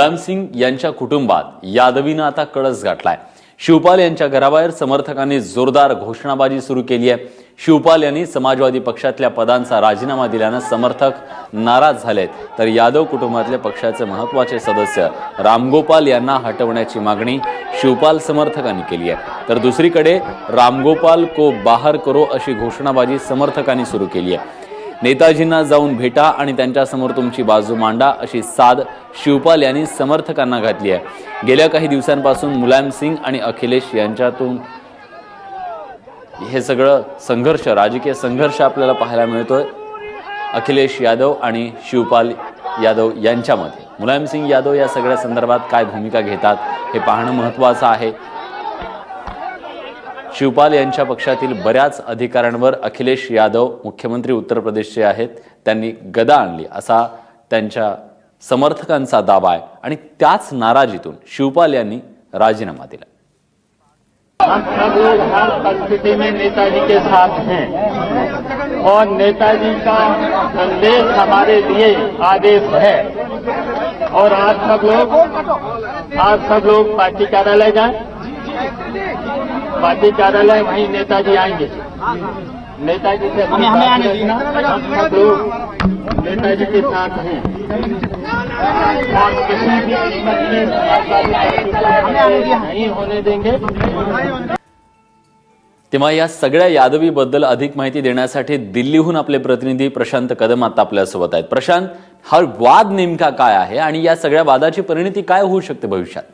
मुलायमसिंग यांच्या कुटुंबात यादवीनं आता कळस गाठलाय. शिवपाल यांच्या घराबाहेर समर्थकांनी जोरदार घोषणाबाजी सुरू केली आहे. शिवपाल यांनी समाजवादी पक्षातल्या पदांचा राजीनामा दिल्यानं समर्थक नाराज झालेत. तर यादव कुटुंबातले पक्षाचे महत्त्वाचे सदस्य रामगोपाल यांना हटवण्याची मागणी शिवपाल समर्थकांनी केली आहे. तर दुसरीकडे रामगोपाल को बाहर करो अशी घोषणाबाजी समर्थकांनी सुरू केली आहे. नेताजींना जाऊन भेटा आणि त्यांच्यासमोर तुमची बाजू मांडा अशी साद शिवपाल यांनी समर्थकांना घातली आहे. गेल्या काही दिवसांपासून मुलायम सिंग आणि अखिलेश यांच्यातून हे सगळं संघर्ष राजकीय संघर्ष आपल्याला पाहायला मिळतोय. अखिलेश यादव आणि शिवपाल यादव यांच्यामध्ये. मुलायम सिंग यादव या सगळ्या संदर्भात काय भूमिका घेतात हे पाहणं महत्त्वाचं आहे. शिवपाल यांच्या पक्षातील बऱ्याच अधिकाऱ्यांवर अखिलेश यादव मुख्यमंत्री उत्तर प्रदेशचे आहेत. त्यांनी गदा आणली. असा त्यांच्या समर्थकांचा दावा आहे. आणि त्याच नाराजीतून शिवपाल यांनी राजीनामा दिला. हम सब लोग हर परिस्थिति में नेताजी के साथ हैं। और नेताजी का संदेश हमारे लिए आदेश है। और आज सब लोग आज सब लोग पार्टी कार्यालय जाएं। पार्टी कार्यालय वहीं नेताजी आएंगे। नेताजी से नेताजी के साथ हैं। और किसी भी कीमत में नहीं होने देंगे। तेव्हा या सगळ्या यादवीबद्दल अधिक माहिती देण्यासाठी दिल्लीहून आपले प्रतिनिधी प्रशांत कदम आता आपल्यासोबत आहेत. प्रशांत हा वाद नेमका काय आहे? आणि या सगळ्या वादाची परिणती काय होऊ शकते भविष्यात?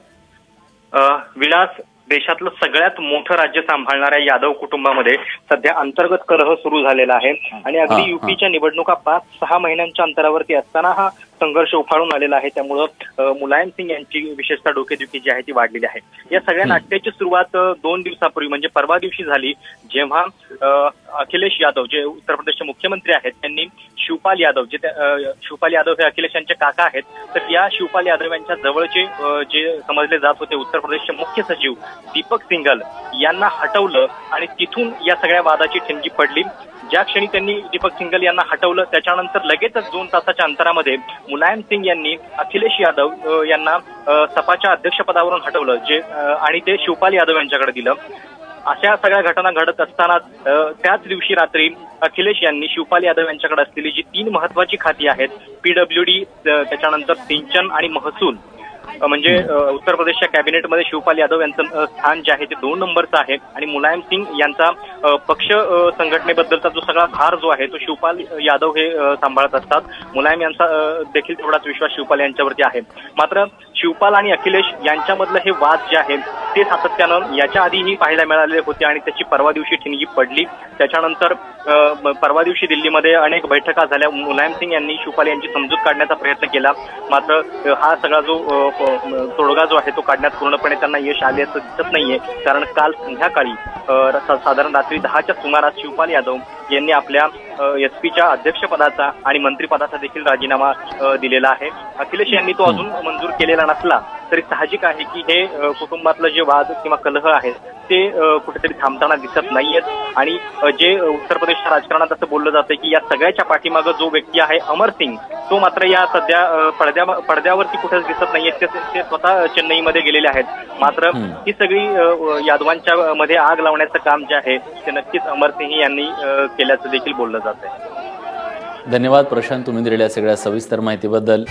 विलास देशातलं सगळ्यात मोठं राज्य सांभाळणाऱ्या यादव कुटुंबामध्ये सध्या अंतर्गत कलह सुरू झालेला आहे आणि अगदी. युपीच्या निवडणुका पाच सहा महिन्यांच्या अंतरावरती असताना हा संघर्ष उफाळून आलेला आहे. त्यामुळं मुलायम सिंग यांची विशेषतः डोकेदुखी जी आहे ती वाढलेली आहे. या सगळ्या. नाट्याची सुरुवात दोन दिवसापूर्वी म्हणजे परवा दिवशी झाली जेव्हा अखिलेश यादव जे उत्तर प्रदेशचे मुख्यमंत्री आहेत त्यांनी शिवपाल यादव जे शिवपाल यादव हे अखिलेश यांचे काका आहेत तर या शिवपाल यादव यांच्या जवळचे जे समजले जात होते उत्तर प्रदेशचे मुख्य सचिव दीपक सिंगल यांना हटवलं आणि तिथून या सगळ्या वादाची ठिणगी पडली. ज्या क्षणी त्यांनी दीपक सिंगल यांना हटवलं त्याच्यानंतर लगेचच दोन तासाच्या अंतरामध्ये मुलायम सिंग यांनी अखिलेश यादव यांना सपाच्या अध्यक्षपदावरून हटवलं जे आणि ते शिवपाल यादव यांच्याकडे दिलं. अशा सगळ्या घटना घडत असताना त्याच दिवशी रात्री अखिलेश यांनी शिवपाल यादव यांच्याकडे असलेली जी तीन महत्वाची खाती आहेत पीडब्ल्यूडी त्याच्यानंतर सिंचन आणि महसूल म्हणजे उत्तर प्रदेशच्या कॅबिनेटमध्ये शिवपाल यादव यांचं स्थान जे आहे ते दोन नंबरचं आहे. आणि मुलायम सिंग यांचा पक्ष संघटनेबद्दलचा जो सगळा भार जो आहे तो शिवपाल यादव हे सांभाळत असतात. मुलायम यांचा देखील तेवढाच विश्वास शिवपाल यांच्यावरती आहे. मात्र शिवपाल आणि अखिलेश यांच्यामधलं हे वाद जे आहे ते सातत्यानं याच्या आधीही पाहायला मिळालेले होते आणि त्याची परवा दिवशी ठिणगी पडली. त्याच्यानंतर परवा दिवशी दिल्लीमध्ये अनेक बैठका झाल्या. मुलायम सिंग यांनी शिवपाल यांची समजूत काढण्याचा प्रयत्न केला. मात्र हा सगळा जो तोडगा जो आहे तो काढण्यात पूर्णपणे त्यांना यश आले असं दिसत नाहीये. कारण काल संध्याकाळी साधारण रात्री दहाच्या सुमारास शिवपाल यादव यांनी आपल्या एस पीच्या अध्यक्षपदाचा आणि मंत्रिपदाचा देखील राजीनामा दिलेला आहे. अखिलेश यांनी तो अजून मंजूर केलेला नसला तरी साहजिक आहे की हे कुटुंबातलं जे वाद किंवा कलह आहेत ते कुठेतरी थांबताना दिसत नाहीयेत. आणि जे उत्तर प्रदेशच्या राजकारणात असं बोललं जातं की या सगळ्याच्या पाठीमागं जो व्यक्ती आहे अमर सिंग तो मात्र या सध्या पडद्या पडद्यावरती कुठेच दिसत नाहीयेत. ते ते स्वतः चेन्नईमध्ये गेलेले आहेत. मात्र. ही सगळी यादवांच्या मध्ये आग लावण्याचं काम जे आहे ते नक्कीच अमर सिंग यांनी केल्याचं देखील बोललं जात आहे धन्यवाद प्रशांत. तुम्ही दिलेल्या सगळ्या सविस्तर माहितीबद्दल.